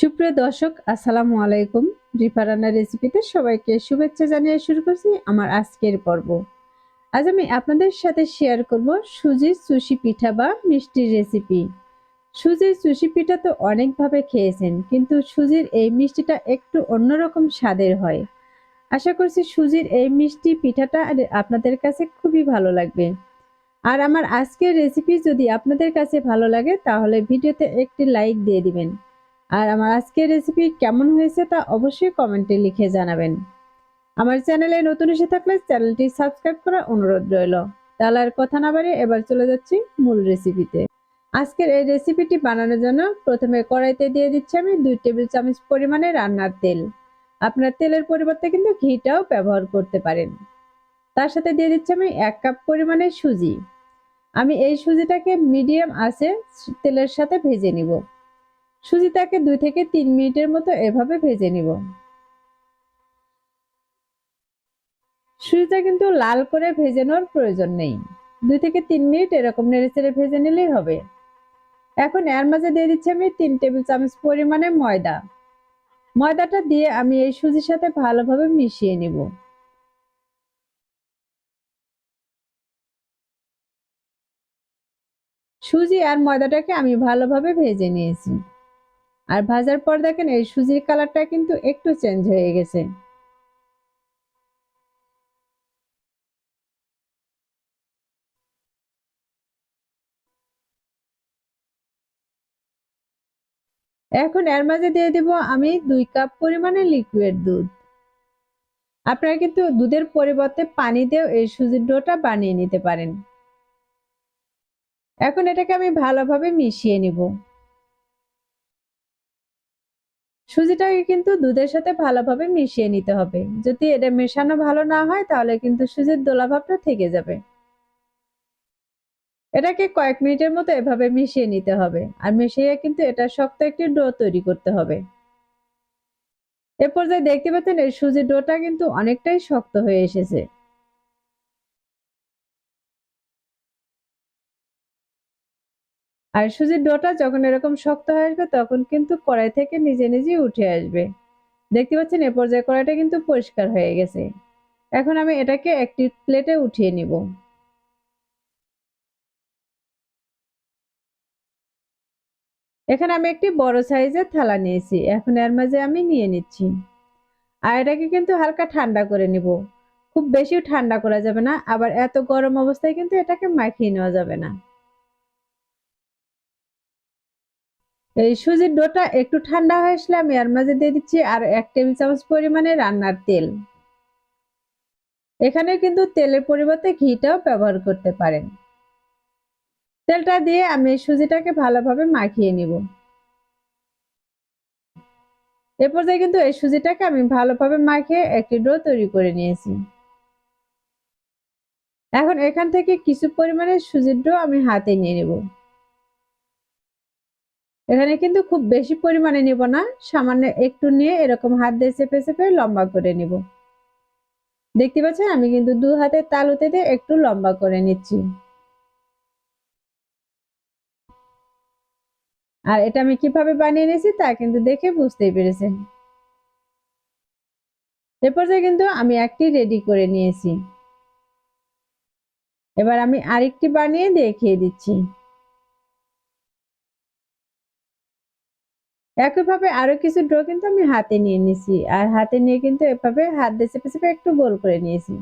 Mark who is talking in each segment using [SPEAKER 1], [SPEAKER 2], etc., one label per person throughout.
[SPEAKER 1] সুপ্রিয় দর্শক, আসসালামু আলাইকুম। রিফা রান্নার রেসিপিতে সবাইকে শুভেচ্ছা জানিয়ে শুরু করছি আমার আজকের পর্ব। আজ আমি আপনাদের সাথে শেয়ার করব সুজির সুশি পিঠা বা মিষ্টির রেসিপি সুজির সুশি পিঠা তো অনেকভাবে খেয়েছেন, কিন্তু সুজির এই মিষ্টিটা একটু অন্যরকম স্বাদের হয়। আশা করছি সুজির এই মিষ্টি পিঠাটা আপনাদের কাছে খুবই ভালো লাগবে। আর আমার আজকের রেসিপি যদি আপনাদের কাছে ভালো লাগে, তাহলে ভিডিওতে একটি লাইক দিয়ে দিবেন। আর আমার আজকের রেসিপি কেমন হয়েছে তা অবশ্যই কমেন্টে লিখে জানাবেন। আমার চ্যানেলে নতুন এসে থাকলে চ্যানেলটি সাবস্ক্রাইব করার অনুরোধ রইল। তাহলে আর কথা না বাড়িয়ে এবার চলে যাচ্ছি মূল রেসিপিতে আজকের এই রেসিপিটি বানানোর জন্য প্রথমে কড়াইতে দিয়ে দিচ্ছি আমি দুই টেবিল চামচ পরিমাণে রান্নার তেল। আপনার তেলের পরিবর্তে কিন্তু ঘিটাও ব্যবহার করতে পারেন। তার সাথে দিয়ে দিচ্ছি আমি এক কাপ পরিমাণে সুজি। আমি এই সুজিটাকে মিডিয়াম আছে তেলের সাথে ভেজে নিব। সুজিটাকে দুই থেকে তিন মিনিটের মতো এভাবে ভেজে নিব। সুজিটা কিন্তু লাল করে ভেজে নেওয়ার প্রয়োজন নেই। দুই থেকে তিন মিনিট এরকম নেড়ে চেড়ে ভেজে নিলেই হবে। এখন এর মাঝে দিয়ে দিচ্ছি আমি তিন টেবিল চামচ পরিমাণে ময়দা। ময়দাটা দিয়ে আমি এই সুজির সাথে ভালোভাবে মিশিয়ে নিব। সুজি আর ময়দাটাকে আমি ভালোভাবে ভেজে নিয়েছি। আর ভাজার পর দেখেন এই সুজির কালারটা কিন্তু একটু চেঞ্জ হয়ে গেছে। এখন এর মাঝে দিয়ে দিব আমি দুই কাপ পরিমাণে লিকুইড দুধ। আপনারা কিন্তু দুধের পরিবর্তে পানি দিয়েও এই সুজির ডোটা বানিয়ে নিতে পারেন। এখন এটাকে আমি ভালোভাবে মিশিয়ে নিব। সুজিটাকে কিন্তু দুধের সাথে ভালোভাবে মিশিয়ে নিতে হবে। যদি এটা মেশানো ভালো না হয়, তাহলে কিন্তু সুজির দোলাভাবটা থেকে যাবে। এটাকে কয়েক মিনিটের মতো এভাবে মিশিয়ে নিতে হবে। আর মিশিয়ে কিন্তু এটা শক্ত একটি ডো তৈরি করতে হবে। এ পর্যায়ে দেখতে পাচ্ছেন, এই সুজির ডোটা কিন্তু অনেকটাই শক্ত হয়ে এসেছে। আর সুজির ডোটা যখন এরকম শক্ত হয়ে আসবে, তখন কিন্তু কড়াই থেকে নিজে নিজেই উঠে আসবে। দেখতে পাচ্ছেন, এ পর্যায়ে কড়াইটা কিন্তু পরিষ্কার হয়ে গেছে। এখন আমি এটাকে একটি প্লেটে উঠিয়ে নিব। এখানে আমি একটি বড় সাইজের থালা নিয়েছি। এখন এর মাঝে আমি নিয়ে নিচ্ছি। আর এটাকে কিন্তু হালকা ঠান্ডা করে নিব। খুব বেশিও ঠান্ডা করা যাবে না, আবার এত গরম অবস্থায় কিন্তু এটাকে মাখিয়ে নেওয়া যাবে না। এই সুজির ডোটা একটু ঠান্ডা হয়ে আসলে আমি এর মাঝে দিয়ে দিচ্ছি আর এক টেবিল চামচ পরিমাণে রান্নার তেল। এখানে কিন্তু তেলের পরিবর্তে ঘিটাও ব্যবহার করতে পারেন। তেলটা দিয়ে আমি সুজিটাকে ভালোভাবে মাখিয়ে নিব। এ পর্যায়ে কিন্তু এই সুজিটাকে আমি ভালোভাবে মাখিয়ে একটি ডো তৈরি করে নিয়েছি। এখন এখান থেকে কিছু পরিমাণে সুজির ডো আমি হাতে নিয়ে নেব। এখানে কিন্তু খুব বেশি পরিমাণে নিব না। সামান্য একটু নিয়ে এরকম হাত দিয়ে চেপে চেপে লম্বা করে নিব। দেখতে পাচ্ছেন? আমি কিন্তু দু হাতে তালুতে দিয়ে একটু লম্বা করে নিচ্ছি। আর এটা আমি কীভাবে বানিয়ে নিয়েছি তা কিন্তু দেখে বুঝতেই পেরেছেন। এ পর্যায়ে কিন্তু আমি একটি রেডি করে নিয়েছি। এবার আমি আরেকটি বানিয়ে দেখিয়ে দিচ্ছি। একইভাবে আরও কিছু ড্র কিন্তু আমি হাতে নিয়ে নিছি আর হাতে নিয়ে কিন্তু এভাবে হাত দিয়ে চেপে চেপে একটু গোল করে নিয়েছি।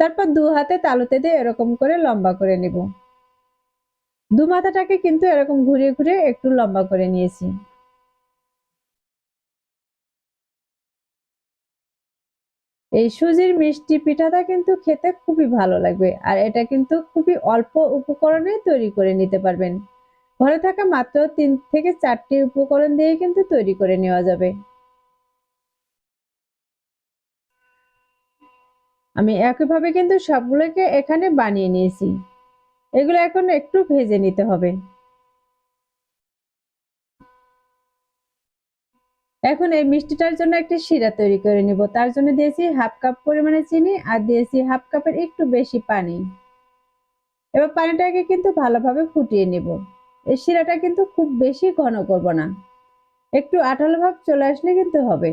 [SPEAKER 1] তারপর দু হাতে তালুতে দিয়ে এরকম করে লম্বা করে নেব। দু মাথাটাকে কিন্তু এরকম ঘুরিয়ে ঘুরিয়ে একটু লম্বা করে নিয়েছি। এই সুজির মিষ্টি পিঠাটা কিন্তু খেতে খুবই ভালো লাগবে। আর এটা কিন্তু খুবই অল্প উপকরণে তৈরি করে নিতে পারবেন। ঘরে থাকা মাত্র তিন থেকে চারটি উপকরণ দিয়ে কিন্তু তৈরি করে নেওয়া যাবে। আমি একইভাবে কিন্তু সবগুলোকে এখানে বানিয়ে নিয়েছি। এগুলো এখন একটু ভেজে নিতে হবে। এখন এই মিষ্টিটার জন্য একটি শিরা তৈরি করে নিব। তার জন্য দিয়েছি হাফ কাপ পরিমাণে চিনি আর দিয়েছি হাফ কাপের একটু বেশি পানি। এবার পানিটাকে কিন্তু ভালোভাবে ফুটিয়ে নেব। এই শিরাটা কিন্তু খুব বেশি ঘন করব না। একটু আঠালো ভাব চলে আসলে কিন্তু হবে।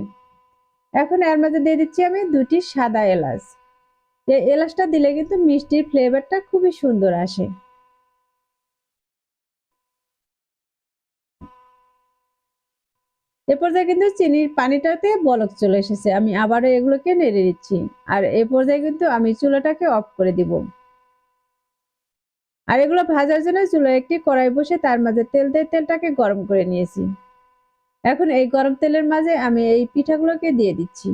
[SPEAKER 1] এখন এর মাঝে দিয়ে দিচ্ছি আমি দুটি সাদা এলাচ। এই এলাচটা দিলে কিন্তু মিষ্টির ফ্লেভারটা খুবই সুন্দর আসে। এ পর্যায়ে কিন্তু চিনির পানিটাতে বলক চলে এসেছে। আমি আবারও এগুলোকে নেড়ে দিচ্ছি। আর এ পর্যায়ে কিন্তু আমি চুলাটাকে অফ করে দিব। আর এগুলো ভাজার জন্য চুলায় একটি কড়াই বসে তার মাঝে তেল দিয়ে তেলটাকে গরম করে নিয়েছি। এখন এই গরম তেলের মাঝে আমি এই পিঠাগুলোকে দিয়ে দিচ্ছি।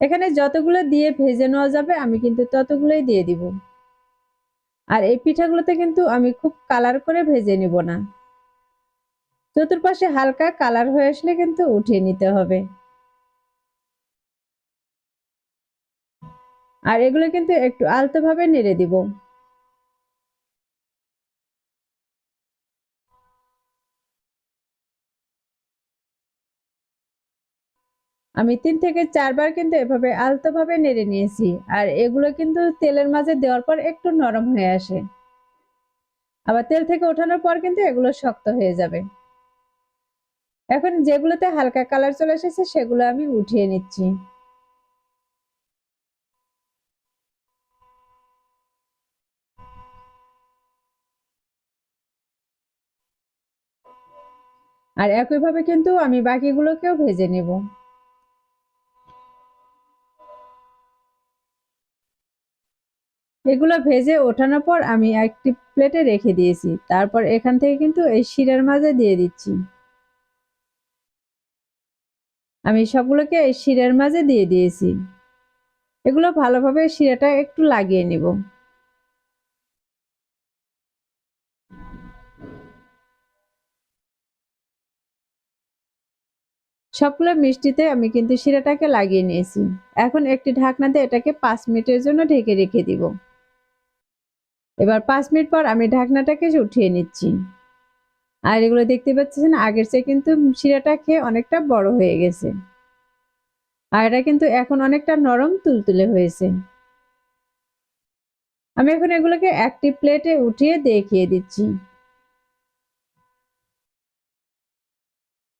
[SPEAKER 1] এখানে যতগুলো দিয়ে ভেজে নেওয়া যাবে, আমি কিন্তু ততগুলোই দিয়ে দিব। আর এই পিঠাগুলোতে কিন্তু আমি খুব কালার করে ভেজে নিব না। চতুর্পাশে হালকা কালার হয়ে আসলে কিন্তু উঠিয়ে নিতে হবে। আর এগুলো কিন্তু একটু আলতোভাবে নেড়ে দিব। আমি তিন থেকে চারবার কিন্তু এভাবে আলতোভাবে নেড়ে নিয়েছি, আর এগুলো কিন্তু তেলের মাঝে দেওয়ার পর একটু নরম হয়ে আসে। আবার তেল থেকে ওঠানোর পর কিন্তু এগুলো শক্ত হয়ে যাবে। এখন যেগুলোতে হালকা কালার চলে এসেছে সেগুলো আমি উঠিয়ে নিচ্ছি। আর একইভাবে কিন্তু আমি বাকিগুলোকেও ভেজে নেব। এগুলো ভেজে ওঠানোর পর আমি একটি প্লেটে রেখে দিয়েছি। তারপর এখান থেকে কিন্তু এই শিরার মাঝে দিয়ে দিচ্ছি। আমি সবগুলোকে এই শিরার মাঝে দিয়ে দিয়েছি। এগুলো ভালোভাবে শিরাটা একটু লাগিয়ে নিব। সবগুলো মিষ্টিতে আমি কিন্তু শিরাটাকে লাগিয়ে নিয়েছি। এখন একটি ঢাকনাতে এটাকে পাঁচ মিনিটের জন্য ঢেকে রেখে দিব। এবার পাঁচ মিনিট পর আমি ঢাকনাটাকে উঠিয়ে নিচ্ছি। আর এগুলো দেখতে পাচ্ছেন, আগের চেয়ে কিন্তু শিরাটা খেয়ে অনেকটা বড় হয়ে গেছে। আর এটা কিন্তু এখন অনেকটা নরম তুলতুলে হয়েছে। আমি এখন এগুলোকে একটি প্লেটে উঠিয়ে দেখিয়ে দিচ্ছি।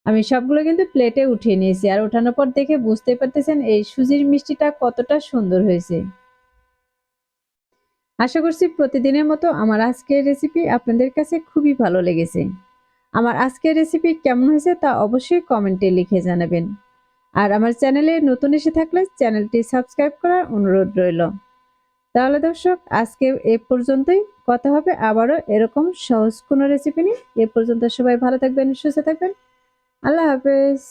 [SPEAKER 1] আমি সবগুলো কিন্তু প্লেটে উঠিয়ে নিয়েছি। আর ওঠানোর পর দেখে বুঝতে পারতেছেন এই সুজির মিষ্টিটা কতটা সুন্দর হয়েছে। আশা করছি প্রতিদিনের মতো আমার আজকের রেসিপি আপনাদের কাছে খুবই ভালো লেগেছে। আমার আজকের রেসিপি কেমন হয়েছে তা অবশ্যই কমেন্টে লিখে জানাবেন। আর আমার চ্যানেলে নতুন এসে থাকলে চ্যানেলটি সাবস্ক্রাইব করার অনুরোধ রইল। তাহলে দর্শক, আজকে এ পর্যন্তই। কথা হবে আবারও এরকম সহজ কোনো রেসিপি নিয়ে। এ পর্যন্ত সবাই ভালো থাকবেন, সুস্থ থাকবেন। আল্লাহ হাফেজ।